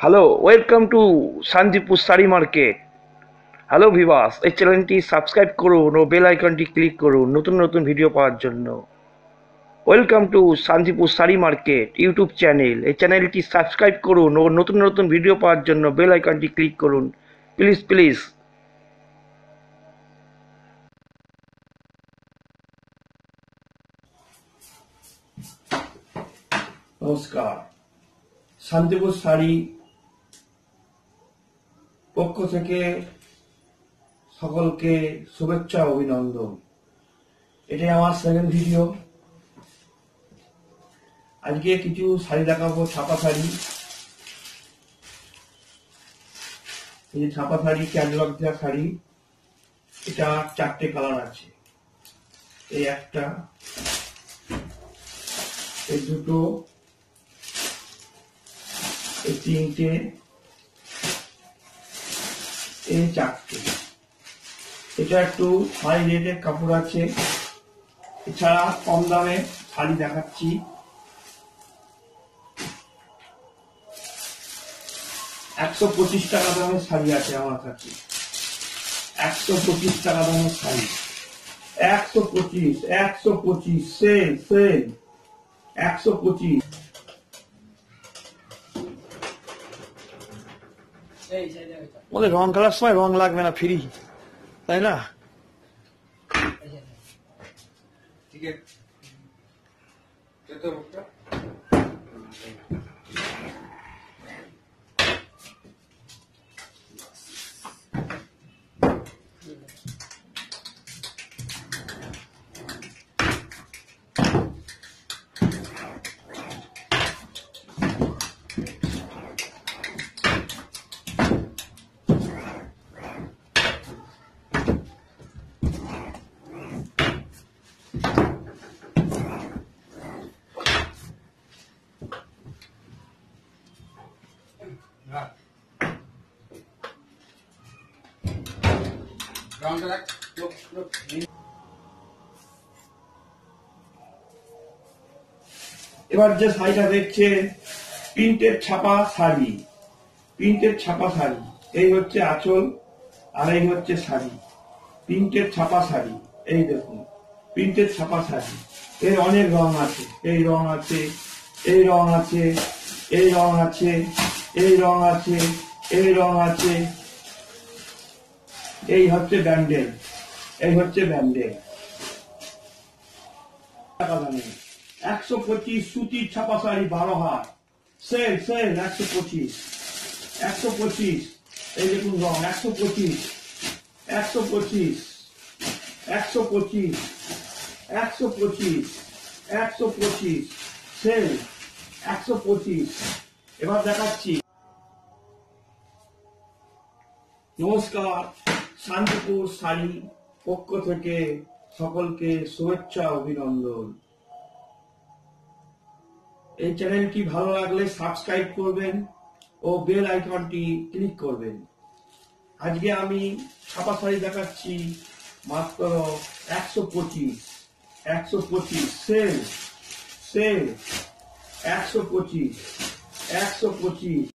Hello welcome to Shantipur sari market hello Vivas এই চ্যানেলটি subscribe করুন ও বেল আইকনটি ক্লিক করুন নতুন নতুন ভিডিও পাওয়ার জন্য। Welcome to Shantipur sari market YouTube channel এই চ্যানেলটি সাবস্ক্রাইব করুন ও নতুন নতুন ভিডিও পাওয়ার জন্য বেল আইকনটি ক্লিক করুন। প্লিজ প্লিজ নমস্কার। শান্তিপুর শাড়ি পক্ষ থেকে সকলকে শুভেচ্ছা, অভিনন্দন। এটাই আমার সেকেন্ড ভিডিও আজকে কিছু শাড়ি দেখাবো, ছাপা শাড়ি। এই যে ছাপা শাড়ি ক্যাটলগ দেওয়া শাড়ি, এটা চারটে কালার আছে। এই একটা, এই দুটো, এই তিনটে এই চারটে। এটা একটু হাই রেটের কাপড় আছে। এছাড়া কম দামে শাড়ি দেখাচ্ছি। একশো পঁচিশ টাকা দামের শাড়ি আছে আমার কাছে। একশো পঁচিশ টাকা দামের শাড়ি। একশো পঁচিশ একশো পঁচিশ সেল সেল একশো পঁচিশ। বলে রং খেলার সময় রং লাগবে না ফ্রি তাই না? এবার যে শাড়িটা দেখছেন প্রিন্টের ছাপা শাড়ি, প্রিন্টের ছাপা শাড়ি। এই হচ্ছে আঁচল আর এই হচ্ছে শাড়ি। প্রিন্টের ছাপা শাড়ি, এই দেখুন, প্রিন্টের ছাপা শাড়ি। এর অনেক রং আছে, এই রং আছে, এই রং আছে, এই রং আছে। এই রং আছে, এই রং আছে। এই হচ্ছে ব্যান্ডেল, এই হচ্ছে ব্যান্ডেল। একশো পঁচিশ সুতির ছাপা শাড়ি বারো হাত। সেল সেল, একশো পঁচিশ। একশো পঁচিশ। এই দেখুন রং, একশো পঁচিশ। একশো পঁচিশ। একশো পঁচিশ। একশো পঁচিশ। একশো পঁচিশ। সেল, একশো পঁচিশ। এবার দেখাচ্ছি। নমস্কার, শান্তিপুর শাড়ি পক্ষ থেকে সকলকে শুভেচ্ছা, অভিনন্দন। এই চ্যানেলটি ভালো লাগলে সাবস্ক্রাইব করবেন ও বেল আইকনটি ক্লিক করবেন। আজকে আমি ছাপা শাড়ি দেখাচ্ছি মাত্র একশো পঁচিশ একশো পঁচিশ সেল সেল একশো পঁচিশ। একশো পঁচিশ